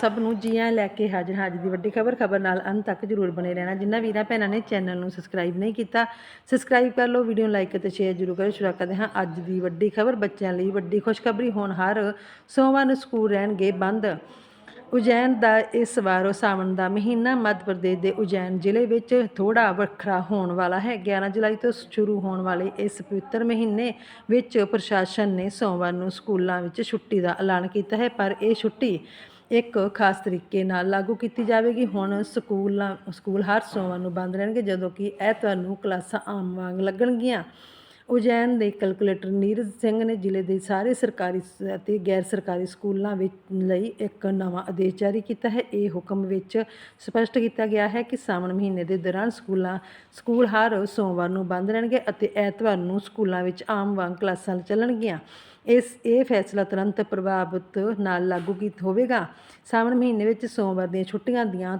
ਸਭ ਨੂੰ ਜੀਆਂ ਲੈ ਕੇ ਹਾਜ਼ਰ ਹਾਂ। ਅੱਜ ਦੀ ਵੱਡੀ ਖਬਰ ਖਬਰ ਨਾਲ ਅੰਤ ਤੱਕ ਜਰੂਰ ਬਣੇ ਰਹਿਣਾ। ਜਿੰਨਾ ਵੀਰਾਂ ਭੈਣਾਂ ਨੇ ਚੈਨਲ ਨੂੰ ਸਬਸਕ੍ਰਾਈਬ ਨਹੀਂ ਕੀਤਾ, ਸਬਸਕ੍ਰਾਈਬ ਕਰ ਲਓ, ਵੀਡੀਓ ਨੂੰ ਲਾਈਕ ਅਤੇ ਸ਼ੇਅਰ ਜਰੂਰ ਕਰੋ ਸ਼ੁਰੂ ਕਰਦੇ ਹਾਂ ਅੱਜ ਦੀ ਵੱਡੀ ਖਬਰ। ਬੱਚਿਆਂ ਲਈ ਵੱਡੀ ਖੁਸ਼ਖਬਰੀ, ਹੋਣ ਹਰ ਸੋਮਵਾਰ ਨੂੰ ਸਕੂਲ ਰਹਿਣਗੇ ਬੰਦ। ਉਜੈਨ ਦਾ ਇਸ ਵਾਰ ਸਾਵਣ ਦਾ ਮਹੀਨਾ ਮੱਧ ਪ੍ਰਦੇਸ਼ ਦੇ ਉਜੈਨ ਜ਼ਿਲ੍ਹੇ ਵਿੱਚ ਥੋੜਾ ਵੱਖਰਾ ਹੋਣ ਵਾਲਾ ਹੈ। 11 ਜੁਲਾਈ ਤੋਂ ਸ਼ੁਰੂ ਹੋਣ ਵਾਲੇ ਇਸ ਪਵਿੱਤਰ ਮਹੀਨੇ ਵਿੱਚ ਪ੍ਰਸ਼ਾਸਨ ਨੇ ਸੋਮਵਾਰ ਨੂੰ ਸਕੂਲਾਂ ਵਿੱਚ ਛੁੱਟੀ ਦਾ ਐਲਾਨ ਕੀਤਾ ਹੈ, ਪਰ ਇਹ ਛੁੱਟੀ ਇੱਕ ਖਾਸ ਤਰੀਕੇ ਨਾਲ ਲਾਗੂ ਕੀਤੀ ਜਾਵੇਗੀ। ਹੁਣ ਸਕੂਲਾਂ, ਸਕੂਲ ਹਰ ਸੋਮਵਾਰ ਨੂੰ ਬੰਦ ਰਹਿਣਗੇ ਜਦੋਂ ਕਿ ਐਤਵਾਰ ਨੂੰ ਕਲਾਸਾਂ ਆਮ ਵਾਂਗ ਲੱਗਣਗੀਆਂ। ਉਜੈਨ ਦੇ ਕੈਲਕੂਲੇਟਰ ਨੀਰਜ ਸਿੰਘ ਨੇ ਜ਼ਿਲ੍ਹੇ ਦੇ ਸਾਰੇ ਸਰਕਾਰੀ ਅਤੇ ਗੈਰ ਸਰਕਾਰੀ ਸਕੂਲਾਂ ਵਿੱਚ ਲਈ ਇੱਕ ਨਵਾਂ ਆਦੇਸ਼ ਜਾਰੀ ਕੀਤਾ ਹੈ। ਇਹ ਹੁਕਮ ਵਿੱਚ ਸਪਸ਼ਟ ਕੀਤਾ ਗਿਆ ਹੈ ਕਿ ਸਾਵਣ ਮਹੀਨੇ ਦੇ ਦੌਰਾਨ ਸਕੂਲਾਂ, ਸਕੂਲ ਹਰ ਸੋਮਵਾਰ ਨੂੰ ਬੰਦ ਰਹਿਣਗੇ ਅਤੇ ਐਤਵਾਰ ਨੂੰ ਸਕੂਲਾਂ ਵਿੱਚ ਆਮ ਵਾਂਗ ਕਲਾਸਾਂ ਚੱਲਣਗੀਆਂ। ਇਸ, ਇਹ ਫੈਸਲਾ ਤੁਰੰਤ ਪ੍ਰਭਾਵਿਤ ਨਾਲ ਲਾਗੂ ਕੀਤਾ ਹੋਵੇਗਾ? ਸਾਵਣ ਮਹੀਨੇ ਵਿੱਚ ਸੋਮਵਾਰ ਦੀਆਂ ਛੁੱਟੀਆਂ ਦੀਆਂ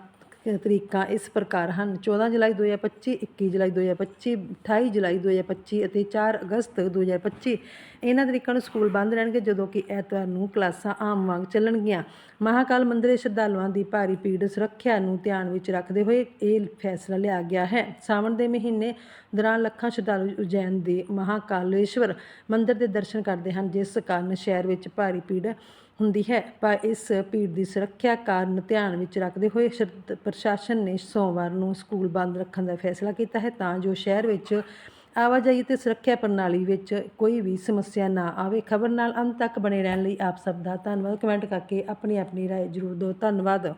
ਤਰੀਕਾਂ ਇਸ ਪ੍ਰਕਾਰ ਹਨ। 14 ਜੁਲਾਈ 2025 21 ਜੁਲਾਈ 2025 28 ਜੁਲਾਈ 2025 ਅਤੇ 4 ਅਗਸਤ 2025 ਇਹਨਾਂ ਤਰੀਕਾਂ ਨੂੰ ਸਕੂਲ ਬੰਦ ਰਹਿਣਗੇ ਜਦੋਂ ਕਿ ਐਤਵਾਰ ਨੂੰ ਕਲਾਸਾਂ ਆਮ ਵਾਂਗ ਚੱਲਣਗੀਆਂ। ਮਹਾਕਾਲ ਮੰਦਿਰ ਦੇ ਸ਼ਰਧਾਲੂਆਂ ਦੀ ਭਾਰੀ ਭੀੜ ਸੁਰੱਖਿਆ ਨੂੰ ਧਿਆਨ ਵਿੱਚ ਰੱਖਦੇ ਹੋਏ ਇਹ ਫੈਸਲਾ ਲਿਆ ਗਿਆ ਹੈ। ਸਾਵਣ ਦੇ ਮਹੀਨੇ ਦੌਰਾਨ ਲੱਖਾਂ ਸ਼ਰਧਾਲੂ ਉਜੈਨ ਦੇ ਮਹਾਕਾਲੇਸ਼ਵਰ ਮੰਦਿਰ ਦੇ ਦਰਸ਼ਨ ਕਰਦੇ ਹਨ, ਜਿਸ ਕਾਰਨ ਸ਼ਹਿਰ ਵਿੱਚ ਭਾਰੀ ਭੀੜ ਹੁੰਦੀ ਹੈ ਪਰ ਇਸ ਭੀੜ ਦੀ ਸੁਰੱਖਿਆ ਕਾਰਨ ਧਿਆਨ ਵਿੱਚ ਰੱਖਦੇ ਹੋਏ ਸ਼ਰ- ਪ੍ਰਸ਼ਾਸਨ ਨੇ ਸੋਮਵਾਰ ਨੂੰ ਸਕੂਲ ਬੰਦ ਰੱਖਣ ਦਾ ਫੈਸਲਾ ਕੀਤਾ ਹੈ ਤਾਂ ਜੋ ਸ਼ਹਿਰ ਵਿੱਚ ਆਵਾਜਾਈ ਤੇ ਸੁਰੱਖਿਆ ਪ੍ਰਣਾਲੀ ਵਿੱਚ ਕੋਈ ਵੀ ਸਮੱਸਿਆ ਨਾ ਆਵੇ ਖਬਰ ਨਾਲ ਅੰਤ ਤੱਕ ਬਣੇ ਰਹਿਣ ਲਈ ਆਪ ਸਭ ਦਾ ਧੰਨਵਾਦ ਕਮੈਂਟ ਕਰਕੇ ਆਪਣੀ ਆਪਣੀ رائے ਜ਼ਰੂਰ ਦਿਓ ਧੰਨਵਾਦ